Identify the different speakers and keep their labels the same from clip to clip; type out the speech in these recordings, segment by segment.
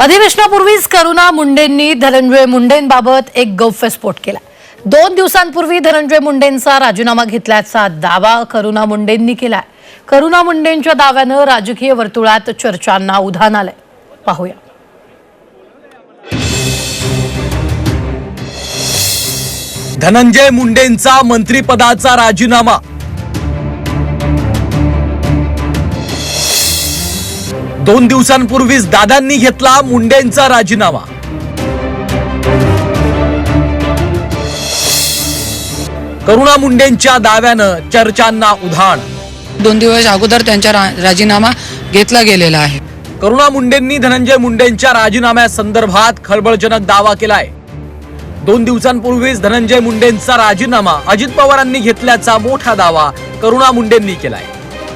Speaker 1: अधिवेशनापूर्वीच करुणा मुंडेंनी धनंजय मुंडेंबाबत एक गौप्यस्फोट केला. दोन दिवसांपूर्वी धनंजय मुंडेंचा राजीनामा घेतल्याचा दावा करुणा मुंडेंनी केला करुणा मुंडेंच्या दाव्यानं राजकीय वर्तुळात चर्चांना उधाण आलंय. पाहूया.
Speaker 2: धनंजय मुंडेंचा मंत्रिपदाचा राजीनामा. दोन दिवसांपूर्वीच दादांनी घेतला मुंडेंचा राजीनामा. करुणा मुंडेंच्या दाव्यानं चर्चांना उधाण.
Speaker 3: दोन दिवस अगोदर त्यांचा राजीनामा घेतला गेलेला आहे.
Speaker 2: करुणा मुंडेंनी धनंजय मुंडेंच्या राजीनाम्यासंदर्भात खळबळजनक दावा केलाय. दोन दिवसांपूर्वीच धनंजय मुंडेंचा राजीनामा अजित पवारांनी घेतल्याचा मोठा दावा करुणा मुंडेंनी केलाय.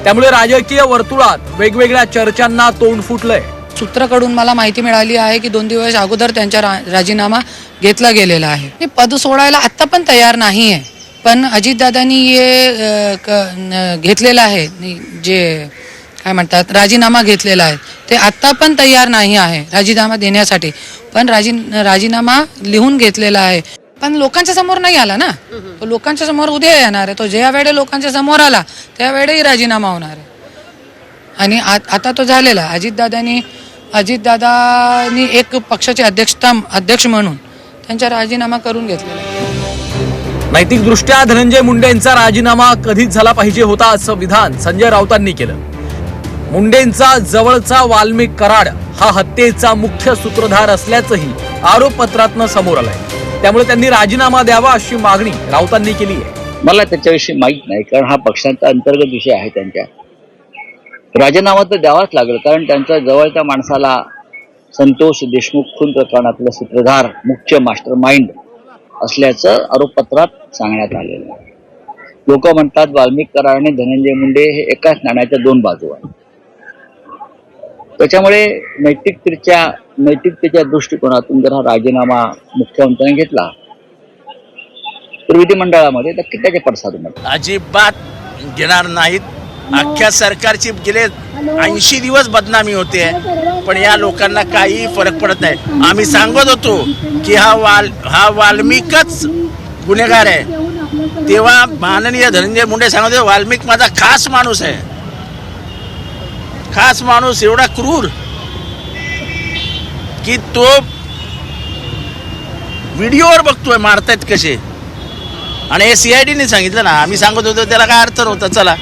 Speaker 2: त्यामुळे राजकीय वर्तुळात वेगवेगळ्या चर्चांना तोंड फुटलंय.
Speaker 3: सूत्राकडून मला माहिती मिळाली आहे की दोन दिवस अगोदर त्यांचा रा- राजीनामा घेतला गेलेला आहे. ते पद सोडायला आत्ता पण तयार नाही आहे पण अजितदादांनी हे क- घेतलेलं आहे. जे काय म्हणतात राजीनामा घेतलेला आहे. ते आत्ता पण तयार नाही आहे राजीनामा देण्यासाठी. पण राजी राजीनामा लिहून घेतलेला आहे. पण लोकांच्या समोर नाही आला ना. तो लोकांच्या समोर उद्या येणार आहे. तो ज्या वेळे लोकांच्या समोर आला त्यावेळेही राजीनामा होणार आहे. आणि आता तो झालेला. अजितदादांनी अजितदादांनी एक पक्षाची अध्यक्षता अध्यक्ष म्हणून त्यांचा राजीनामा करून घेतलेला
Speaker 2: नैतिकदृष्ट्या धनंजय मुंडेंचा राजीनामा कधीच झाला पाहिजे होता असं विधान संजय राऊतांनी केलं. मुंडेंचा जवळचा वाल्मिक कराड हा हत्येचा मुख्य सूत्रधार असल्याचंही आरोपपत्रातनं समोर आलंय. त्यामुळे त्यांनी राजीनामा द्यावा अशी मागणी राऊतांनी केली आहे.
Speaker 4: मला त्याच्याविषयी माहीत नाही कारण हा पक्षांचा अंतर्गत विषय आहे त्यांच्या. राजीनामा तर द्यावाच लागेल कारण त्यांच्या जवळच्या माणसाला संतोष देशमुख खून प्रकरणातलं सूत्रधार मुख्य मास्टर माइंड असल्याचं आरोपपत्रात सांगण्यात आलेलं आहे. लोक म्हणतात वाल्मिक कराड आणि धनंजय मुंडे हे एकाच नाण्याच्या दोन बाजू आहेत. त्याच्यामुळे नैतिकतेच्या नैतिकतेच्या दृष्टिकोनातून जर हा राजीनामा मुख्यमंत्र्यांनी घेतला तर विधिमंडळामध्ये नक्की त्याचे पडसाद.
Speaker 5: अजिबात घेणार नाहीत. अख्ख्या सरकारची गेले ऐंशी दिवस बदनामी होते. पण या लोकांना काही फरक पडत नाही. आम्ही सांगत होतो की हा वाल हा वाल्मिकच गुन्हेगार आहे. तेव्हा माननीय धनंजय मुंडे सांगत होते वाल्मिक माझा खास माणूस आहे. खास माणूस एवढा क्रूर की तो व्हिडिओवर बघतोय मारतायत कसे. आणि हे सीआयडीने सांगितलं ना आम्ही सांगत होतो त्याला काय अर्थ नव्हता चला.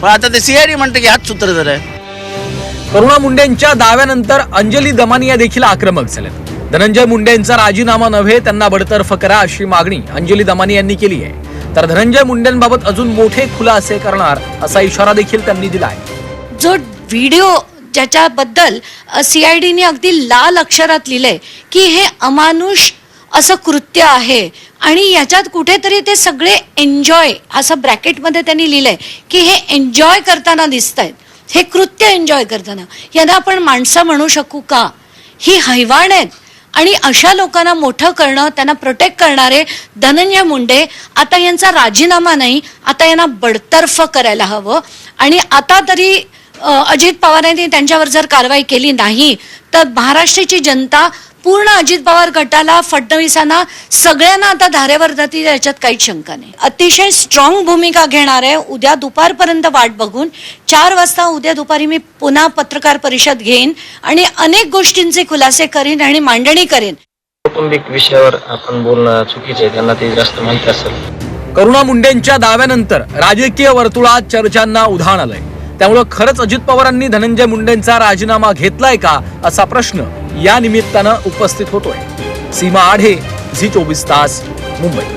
Speaker 5: पण आता ते सीआयडी म्हणतं की हाच सूत्रधार आहे.
Speaker 2: करुणा मुंडेंच्या दाव्यानंतर अंजली दमानिया देखील आक्रमक झाल्यात. धनंजय मुंडेंचा राजीनामा नव्हे त्यांना बडतर्फ करा अशी मागणी अंजली दमानी यांनी केली आहे. तर धनंजय मुंडेंबाबत अजून मोठे खुलासे करणार असा इशारा देखील त्यांनी दिला आहे.
Speaker 6: जो व्हिडिओ ज्याच्याबद्दल सी आय डीने अगदी लाल अक्षरात लिहिलंय की हे अमानुष असं कृत्य आहे. आणि याच्यात कुठेतरी ते सगळे एन्जॉय असं ब्रॅकेटमध्ये त्यांनी लिहिलंय की हे एन्जॉय करताना दिसत आहेत हे कृत्य एन्जॉय करताना. यांना आपण माणसं म्हणू शकू का? ही हैवाण आहेत. आणि अशा लोकांना मोठं करणं त्यांना प्रोटेक्ट करणारे धनंजय मुंडे आता यांचा राजीनामा नाही आता यांना बडतर्फ करायला हवं. आणि आता तरी अजित पवारांनी त्यांच्यावर जर कारवाई केली नाही तर महाराष्ट्राची जनता पूर्ण अजित पवार गटाला फडणवीसांना सगळ्यांना आता धारेवर जातील याच्यात काहीच शंका नाही. अतिशय स्ट्रॉंग भूमिका घेणार आहे. उद्या दुपारपर्यंत वाट बघून चार वाजता उद्या दुपारी मी पुन्हा पत्रकार परिषद घेईन आणि अनेक गोष्टींचे खुलासे करीन आणि मांडणी करेन.
Speaker 7: कौटुंबिक विषयावर आपण बोलणं चुकीचे आहे त्यांना ते जास्त माहिती असेल.
Speaker 2: करुणा मुंडेंच्या दाव्यानंतर राजकीय वर्तुळात चर्चांना उधाण आलंय. त्यामुळं खरंच अजित पवारांनी धनंजय मुंडेंचा राजीनामा घेतलाय का असा प्रश्न या निमित्तानं उपस्थित होतोय. सीमा आढे झी चोवीस तास मुंबई.